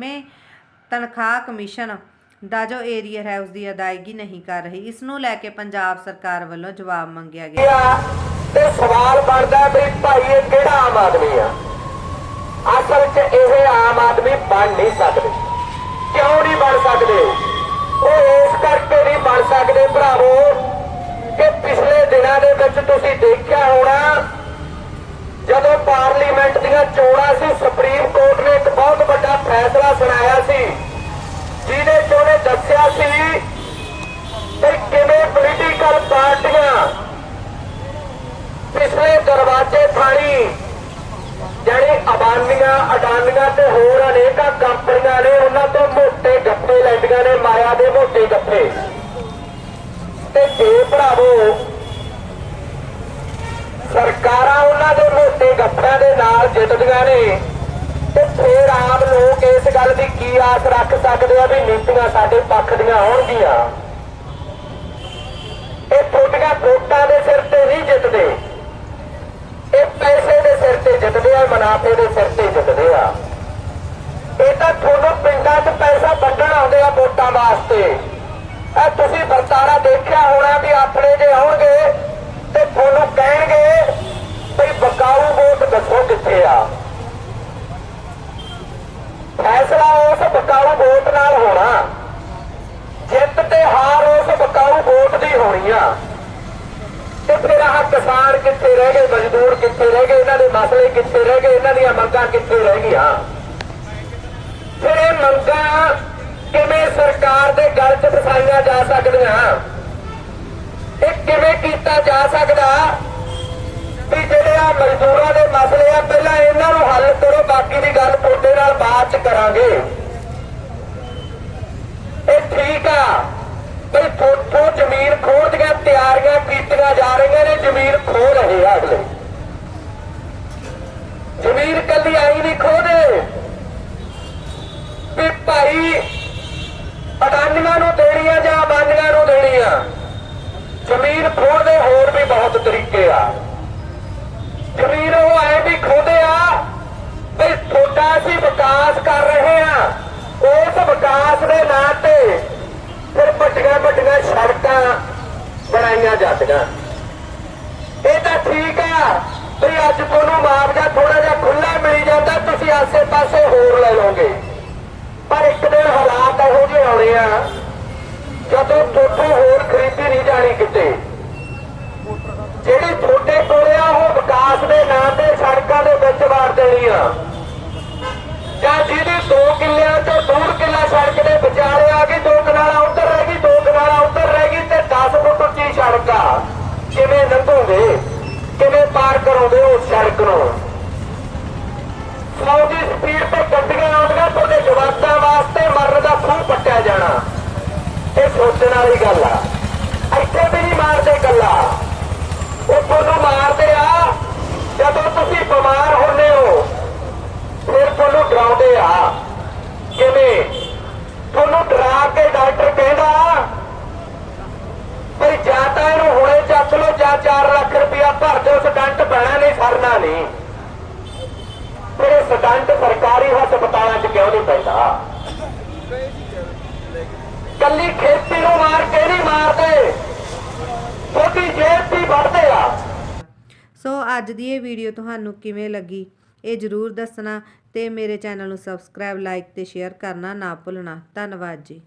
ਛੇਵੇਂ ਤਨਖਾਹ ਕਮਿਸ਼ਨ ਦਾ ਜੋ ਏਰੀਅਰ ਹੈ ਉਸ ਦੀ ਅਦਾਇਗੀ ਨਹੀਂ ਕਰ ਰਹੀ। ਇਸ ਨੂੰ ਲੈ ਕੇ ਪੰਜਾਬ ਸਰਕਾਰ ਵੱਲੋਂ ਜਵਾਬ ਮੰਗਿਆ ਗਿਆ। ਤੇ ਸਵਾਲ ਬਣਦਾ ਵੀ ਭਾਈ, ਇਹ ਕਿਹੜਾ ਆਮ ਆਦਮੀ ਆ? ਅਸਲ 'ਚ ਇਹ ਆਮ ਆਦਮੀ ਬਣ ਨਹੀਂ ਸਕਦੇ। ਕਿਉਂ ਨਹੀਂ ਬਣ ਸਕਦੇ? ਉਹ ਇਸ ਕਰਕੇ ਨਹੀਂ ਬਣ ਸਕਦੇ। ਭਰਾਵੋ, ਕਿ ਪਿਛਲੇ ਦਿਨਾਂ ਦੇ ਵਿੱਚ ਤੁਸੀਂ ਦੇਖਿਆ ਹੋਣਾ ਜਦੋਂ ਪਾਰਲੀਮੈਂਟ ਦੀਆਂ ਚੋਣਾਂ ਸੀ ਸੁਪਰੀਮ ਕੋਰਟ ਨੇ ਇੱਕ ਬਹੁਤ ਵੱਡਾ ਫੈਸਲਾ ਸੁਣਾਇਆ ਸੀ ਜਿਹਦੇ 'ਚ ਦੱਸਿਆ ਸੀ ਕਿ ਕਿਵੇਂ ਪੋਲੀਟੀਕਲ ਪਾਰਟੀਆਂ ਪਿਛਲੇ ਦਰਵਾਜ਼ੇ ਥਾਣੀ ਜਿਹੜੀ ਅਬਾਨੀਆਂ ਅਡਾਨੀਆਂ ਤੇ ਹੋਰ ਅਨੇਕਾਂ ਕੰਪਨੀਆਂ ਨੇ ਉਹਨਾਂ ਤੋਂ ਮੋਟੇ ਗੱਫੇ ਲੈਂਦੀਆਂ ਨੇ, ਮਾਇਆ ਦੇ ਮੋਟੇ ਗੱਫੇ ਤੇ ਜੇ ਭਰਾਵੋ, ਸਰਕਾਰਾਂ ਉਹਨਾਂ ਦੇ ਮੋਟੇ ਗੱਫਿਆਂ ਦੇ ਨਾਲ ਜਿੱਤਦੀਆਂ ਨੇ ਫਿਰ ਆਮ ਲੋਕ ਇਸ ਗੱਲ ਦੀ ਕੀ ਆਸ ਰੱਖ ਸਕਦੇ ਆ ਵੀ ਨੀਤੀਆਂ ਸਾਡੇ ਪੱਖ ਦੀਆਂ ਹੋਣਗੀਆਂ ਇਹ ਤੁਹਾਡੀਆਂ ਵੋਟਾਂ ਦੇ ਸਿਰ ਤੇ ਨਹੀਂ ਜਿੱਤਦੇ। ਇਹ ਪੈਸੇ ਦੇ ਸਿਰ ਤੇ ਜਿੱਤਦੇ ਆ, ਮੁਨਾਫੇ ਦੇ ਸਿਰ ਤੇ ਜਿੱਤਦੇ ਆ। ਇਹ ਤਾਂ ਤੁਹਾਨੂੰ ਪਿੰਡਾਂ 'ਚ ਪੈਸਾ ਵੱਢਣ ਆਉਂਦੇ ਆ ਵੋਟਾਂ ਵਾਸਤੇ ਇਹ ਤੁਸੀਂ ਵਰਤਾਰਾ ਦੇਖਿਆ ਹੋਣਾ ਵੀ ਆਪਣੇ ਜੇ ਆਉਣਗੇ ਤੇ ਤੁਹਾਨੂੰ ਕਹਿਣਗੇ ਵੀ ਬਕਾਊ ਵੋਟ ਦੱਸੋ ਕਿੱਥੇ ਆ ਫੈਸਲਾ ਉਸ ਬਕਾਊ ਵੋਟ ਨਾਲ ਹੋਣਾ ਜਿੱਤ ਤੇ ਹਾਰ ਉਸ ਬਕਾਊ ਵੋਟ ਦੀ ਹੋਣੀ ਆ ਤੇ ਫਿਰ ਆਹ ਕਿਸਾਨ ਕਿੱਥੇ ਰਹਿ ਗਏ ਮਜ਼ਦੂਰ ਕਿੱਥੇ ਰਹਿ ਗਏ, ਇਹਨਾਂ ਦੇ ਮਸਲੇ ਕਿੱਥੇ ਰਹਿ ਗਏ, ਇਹਨਾਂ ਦੀਆਂ ਮੰਗਾਂ ਕਿੱਥੇ ਰਹਿ ਗਈਆਂ? ਫਿਰ ਇਹ ਮੰਗਾਂ ਕਿਵੇਂ ਸਰਕਾਰ ਦੇ ਗਲ 'ਚ ਫਸਾਈਆਂ ਜਾ ਸਕਦੀਆਂ? ਇਹ ਕਿਵੇਂ ਕੀਤਾ ਜਾ ਸਕਦਾ ਵੀ ਜਿਹੜੇ ਆ ਮਜ਼ਦੂਰਾਂ ਦੇ ਮਸਲੇ ਆ, ਪਹਿਲਾਂ ਇਹਨਾਂ ਨੂੰ ਹੱਲ ਕਰੋ, ਬਾਕੀ ਦੀ ਗੱਲ ਤੁਹਾਡੇ ਨਾਲ ਬਾਅਦ 'ਚ ਕਰਾਂਗੇ। ਇਹ ਠੀਕ ਆ ਵੀ ਥੋਥੋਂ ਜ਼ਮੀਨ ਖੋਣ ਦੀਆਂ ਤਿਆਰੀਆਂ ਕੀਤੀਆਂ ਜਾ ਰਹੀਆਂ ਨੇ, ਜ਼ਮੀਨ ਖੋ ਰਹੇ ਆ ਅਗਲੇ। ਖੋਦੇ ਵੀ ਭਾਈ ਅਡਾਨੀਆਂ ਨੂੰ ਦੇਣੀਆਂ ਜਾਂ ਅਬਾਨੀਆਂ ਨੂੰ ਦੇਣੀਆਂ? ਜ਼ਮੀਨ ਖੋਣ ਦੇ ਹੋਰ ਵੀ ਬਹੁਤ ਤਰੀਕੇ ਆ। ਜ਼ਮੀਨ ਉਹ ਐ ਵੀ ਖੋਦੇ ਆ ਵੀ ਤੁਹਾਡਾ ਅਸੀਂ ਵਿਕਾਸ ਕਰ ਰਹੇ ਆ। ਉਸ ਵਿਕਾਸ ਦੇ ਨਾਂ ਤੇ ਫਿਰ ਵੱਡੀਆਂ ਵੱਡੀਆਂ ਸੜਕਾਂ ਬਣਾਈਆਂ ਜਾਂਦੀਆਂ। ਇਹ ਤਾਂ ਠੀਕ ਆ ਵੀ ਅੱਜ ਤੁਹਾਨੂੰ ਮੁਆਵਜ਼ਾ ਥੋੜਾ ਤੁਸੀਂ ਆਸੇ-ਪਾਸੇ ਹੋਰ ਲੈ ਲਓਗੇ। ਪਰ ਇੱਕ ਦਿਨ ਹਾਲਾਤ ਇਹੋ ਜਿਹੇ ਆਉਣੇ ਆ, ਜਦੋਂ ਤੁਹਾਡੇ ਹੋਰ ਖਰੀਦੀ ਨਹੀਂ ਜਾਣੀ ਕਿਤੇ। ਜਿਹੜੀ ਤੁਹਾਡੇ ਕੋਲੇ ਆ, ਉਹ ਵਿਕਾਸ ਦੇ ਨਾਂ ਤੇ ਸੜਕਾਂ ਦੇ ਵਿੱਚ ਵਾਰ ਦੇਣੀ ਆ। ਜਾਂ ਜਿਹਦੀ 2 ਕਿੱਲਿਆਂ ਤੋਂ ਦੂਰ ਕਿੱਲਾ ਸੜਕ ਦੇ ਵਿਚਾਲੇ ਆ ਗਈ, ਦੋ ਕਨਾਲਾ ਉੱਧਰ ਰਹਿ ਗਈ, ਦੋ ਕਨਾਲਾ ਉੱਧਰ ਰਹਿ ਗਈ ਤੇ 10 ਫੁੱਟ ਉੱਚੀ ਸੜਕ ਆ। ਕਿਵੇਂ ਲੰਘੋਗੇ? ਕਿਵੇਂ ਪਾਰ ਕਰੋਗੇ ਉਸ ਸੜਕ ਨੂੰ? ਸੌ ਦੀ ਸਪੀਡ ਤੇ ਗੱਡੀਆਂ ਆਉਂਦੀਆਂ, ਤੁਹਾਡੇ ਜਵਾਕਾਂ ਵਾਸਤੇ ਮਰਨ ਦਾ ਖੂਹ ਪੱਟਿਆ ਜਾਣਾ। ਇਹ ਸੋਚਣ ਵਾਲੀ ਗੱਲ ਆ। ਇੱਥੇ ਵੀ ਨਹੀਂ ਮਾਰਦੇ ਗੱਲਾਂ ਉਹ ਤੁਹਾਨੂੰ ਮਾਰਦੇ ਆ, ਜਦੋਂ ਤੁਸੀਂ ਬਿਮਾਰ ਹੁੰਦੇ ਹੋ। ਫਿਰ ਤੁਹਾਨੂੰ ਡਰਾਉਂਦੇ ਆ। ਕਿਵੇਂ? ਤੁਹਾਨੂੰ ਡਰਾ ਕੇ ਡਾਕਟਰ ਕਹਿੰਦਾ ਵੀ ਜਾਂ ਤਾਂ ਇਹਨੂੰ ਹੁਣੇ ਚੱਕ ਲਓ, ਜਾਂ 4 ਲੱਖ ਰੁਪਇਆ ਭਰ ਦਿਓ, ਸਟੰਟ ਪੈਣਾ ਨਹੀਂ ਸਰਨਾ ਨਹੀਂ। ਫਿਰ ਸਰਕਾਰੀ ਹਸਪਤਾਲਾਂ 'ਚ ਕਿਉਂ ਨਹੀਂ ਪੈਂਦਾ? ਕੱਲੀ ਖੇਤੀ ਨੂੰ ਮਾਰ ਕੇ ਨਹੀਂ ਮਾਰਦੇ। ਛੋਟੀ ਜੇਬ ਦੀ ਵੜਦੇ ਆ। ਸੋ ਅੱਜ ਦੀ ਇਹ ਵੀਡੀਓ ਤੁਹਾਨੂੰ ਕਿਵੇਂ ਲੱਗੀ ਇਹ ਜਰੂਰ ਦੱਸਣਾ ਤੇ ਮੇਰੇ ਚੈਨਲ ਨੂੰ ਸਬਸਕ੍ਰਾਈਬ, ਲਾਈਕ ਤੇ ਸ਼ੇਅਰ ਕਰਨਾ ਨਾ ਭੁੱਲਣਾ। ਧੰਨਵਾਦ ਜੀ।